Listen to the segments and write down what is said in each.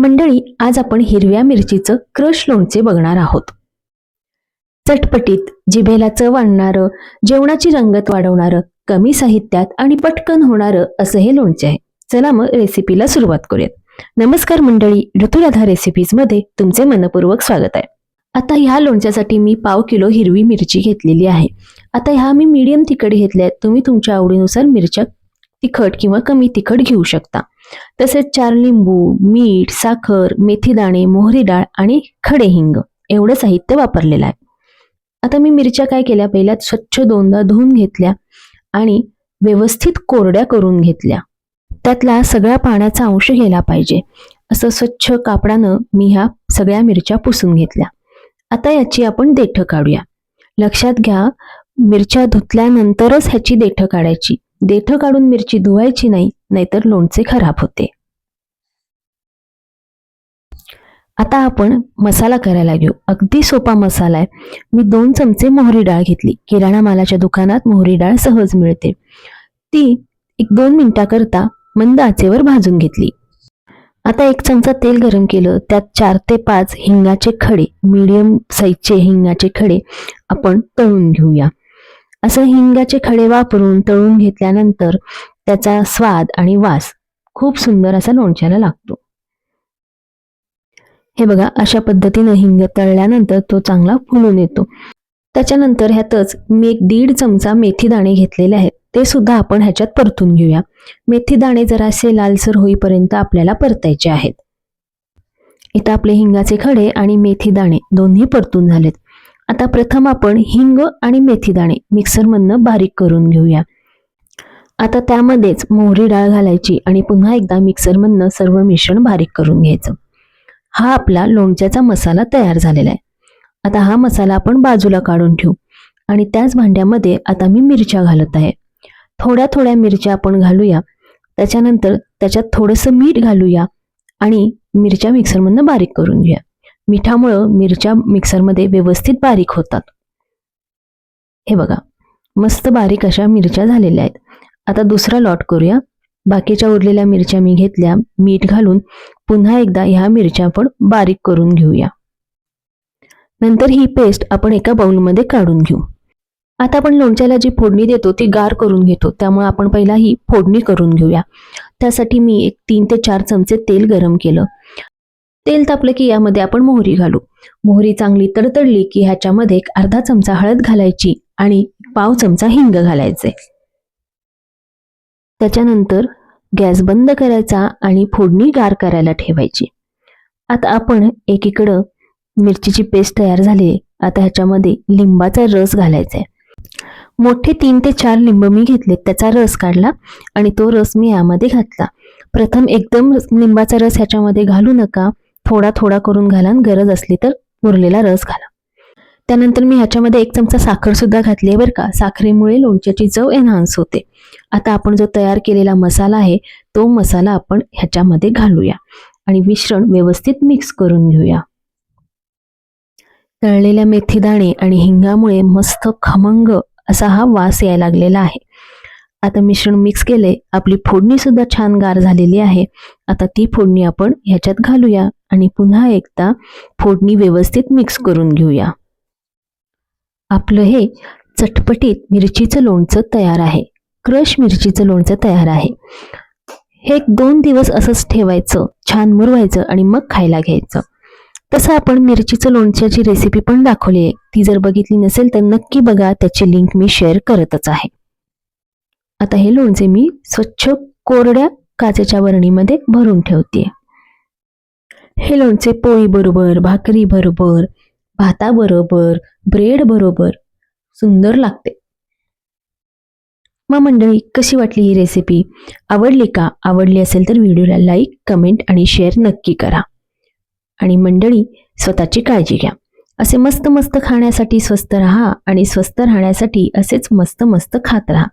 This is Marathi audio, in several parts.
मंडळी आज आपण हिरव्या मिरचीचं क्रश लोणचे बघणार आहोत. चटपटीत जिभेला चव आणणारं जेवणाची रंगत वाढवणारं कमी साहित्यात आणि पटकन होणारं असं हे लोणचे आहे. चला मग रेसिपीला सुरुवात करूयात. नमस्कार मंडळी ऋतुराधा रेसिपीजमध्ये तुमचे मनपूर्वक स्वागत आहे. आता ह्या लोणच्यासाठी मी पाव किलो हिरवी मिरची घेतलेली आहे. आता ह्या मी मीडियम तिखट घेतल्या आहेत तुम्ही तुमच्या आवडीनुसार मिरच्या तिखट किंवा कमी तिखट घेऊ शकता. तसेच चार लिंबू मीठ साखर मेथी दाणे मोहरी डाळ आणि खडे हिंग एवढं साहित्य वापरलेलं आहे. आता मी मिरच्या काय केल्या? पहिल्या स्वच्छ दोनदा धुवून घेतल्या आणि व्यवस्थित कोरड्या करून घेतल्या. त्यातला सगळ्या पाण्याचा अंश गेला पाहिजे. असं स्वच्छ कापडानं मी ह्या सगळ्या मिरच्या पुसून घेतल्या. आता याची आपण देठं काढूया. लक्षात घ्या मिरच्या धुतल्यानंतरच ह्याची देठं काढायची. देठं काढून मिरची धुवायची नाही नाहीतर लोणचे खराब होते. आता आपण मसाला करायला घेऊ अगदी सोपा मसाला आहे. मी दोन चमचे मोहरी डाळ घेतली. किराणा मालाच्या दुकानात मोहरी डाळ सहज मिळते. ती एक दोन मिनिटाकरता मंद आचेवर भाजून घेतली. आता एक चमचा तेल गरम केलं. त्यात चार ते पाच हिंगाचे खडे मीडियम साईजचे हिंगाचे खडे आपण तळून घेऊया. असं हिंगाचे खडे वापरून तळून घेतल्यानंतर त्याचा स्वाद आणि वास खूप सुंदर असा लोणच्याला लागतो. हे बघा अशा पद्धतीनं हिंग तळल्यानंतर तो चांगला फुलून येतो. त्याच्यानंतर ह्यातच मी एक दीड चमचा मेथी दाणे घेतलेले आहेत. ते सुद्धा आपण ह्याच्यात परतून घेऊया. मेथी दाणे जरासे लालसर होईपर्यंत आपल्याला परतायचे आहेत. इथं आपले हिंगाचे खडे आणि मेथी दाणे दोन्ही परतून झालेत. आता प्रथम आपण हिंग आणि मेथी दाणे मिक्सरमधनं बारीक करून घेऊया. आता त्यामध्येच मोहरी डाळ घालायची आणि पुन्हा एकदा मिक्सरमधनं सर्व मिश्रण बारीक करून घ्यायचं. हा आपला लोणच्याचा मसाला तयार झालेला आहे. आता हा मसाला आपण बाजूला काढून ठेवू. आणि त्याच भांड्यामध्ये आता मी मिरच्या घालत आहे. थोड्या थोड्या मिरच्या आपण घालूया. त्याच्यानंतर त्याच्यात थोडंसं मीठ घालूया आणि मिरच्या मिक्सरमधनं बारीक करून घेऊया. मिठामुळं मिरच्या मिक्सरमध्ये व्यवस्थित बारीक होतात. हे बघा मस्त बारीक अशा मिरच्या झालेल्या आहेत. आता दुसरा लॉट करूया. बाकीच्या उरलेल्या मिरच्या मी घेतल्या मीठ घालून पुन्हा एकदा ह्या मिरच्या आपण बारीक करून घेऊया. नंतर ही पेस्ट आपण एका बाउलमध्ये काढून घेऊ. आता आपण लोणच्याला जी फोडणी देतो ती गार करून घेतो. त्यामुळे आपण पहिला ही फोडणी करून घेऊया. त्यासाठी मी एक तीन ते चार चमचे तेल गरम केलं. तेल तापलं की यामध्ये आपण मोहरी घालू. मोहरी चांगली तडतडली की ह्याच्यामध्ये एक अर्धा चमचा हळद घालायची आणि पाव चमचा हिंग घालायचे. त्याच्यानंतर गॅस बंद करायचा आणि फोडणी गार करायला ठेवायची. आता आपण एकीकडं मिरचीची पेस्ट तयार झाली आता ह्याच्यामध्ये लिंबाचा रस घालायचा आहे मोठे तीन ते चार लिंब मी घेतले त्याचा रस काढला आणि तो रस मी यामध्ये घातला. प्रथम एकदम लिंबाचा रस ह्याच्यामध्ये घालू नका. थोडा थोडा करून घाला गरज असली तर उरलेला रस घाला. त्यानंतर मी ह्याच्यामध्ये एक चमचा साखर सुद्धा घातली आहे बरं का. साखरेमुळे लोणच्याची चव एनहान्स होते. आता आपण जो तयार केलेला मसाला आहे तो मसाला आपण ह्याच्यामध्ये घालूया. आणि मिश्रण व्यवस्थित मिक्स करून घेऊया. तळलेल्या मेथीदाणे आणि हिंगामुळे मस्त खमंग असा हा वास यायला लागलेला आहे. आता मिश्रण मिक्स केले आपली फोडणी सुद्धा छान गार झालेली आहे. आता ती फोडणी आपण ह्याच्यात घालूया आणि पुन्हा एकदा फोडणी व्यवस्थित मिक्स करून घेऊया. आपलं हे चटपटीत मिरचीचं लोणचं तयार आहे. क्रश मिरचीचं लोणचं तयार आहे. हे एक दोन दिवस असंच ठेवायचं छान मुरवायचं आणि मग खायला घ्यायचं. तसं आपण मिरचीचं लोणच्याची रेसिपी पण दाखवली आहे. ती जर बघितली नसेल तर नक्की बघा त्याची लिंक मी शेअर करतच आहे. आता हे लोणचे मी स्वच्छ कोरड्या काचेच्या वरणीमध्ये भरून ठेवते हे लोणचे पोळी बरोबर भाकरी बरोबर भाताबरोबर ब्रेड बरोबर सुंदर लागते. मग मंडळी कशी वाटली ही रेसिपी आवडली का? आवडली असेल तर व्हिडिओला लाईक कमेंट आणि शेअर नक्की करा. आणि मंडळी स्वतःची काळजी घ्या. असे मस्त मस्त खाण्यासाठी स्वस्त राहा आणि स्वस्त राहण्यासाठी असेच मस्त मस्त खात राहा.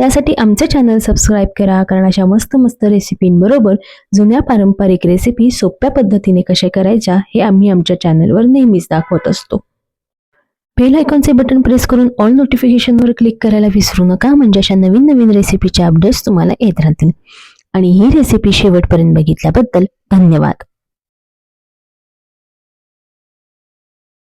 त्यासाठी आमचे चॅनल सबस्क्राईब करा कारण अशा मस्त मस्त रेसिपींबरोबर जुन्या पारंपरिक रेसिपी सोप्या पद्धतीने कशा करायच्या हे आम्ही आमच्या चॅनलवर नेहमीच दाखवत असतो. बेल आयकॉनचे बटन प्रेस करून ऑल नोटिफिकेशनवर क्लिक करायला विसरू नका म्हणजे अशा नवीन नवीन रेसिपीच्या अपडेट्स तुम्हाला येत राहतील. आणि ही रेसिपी शेवटपर्यंत बघितल्याबद्दल धन्यवाद.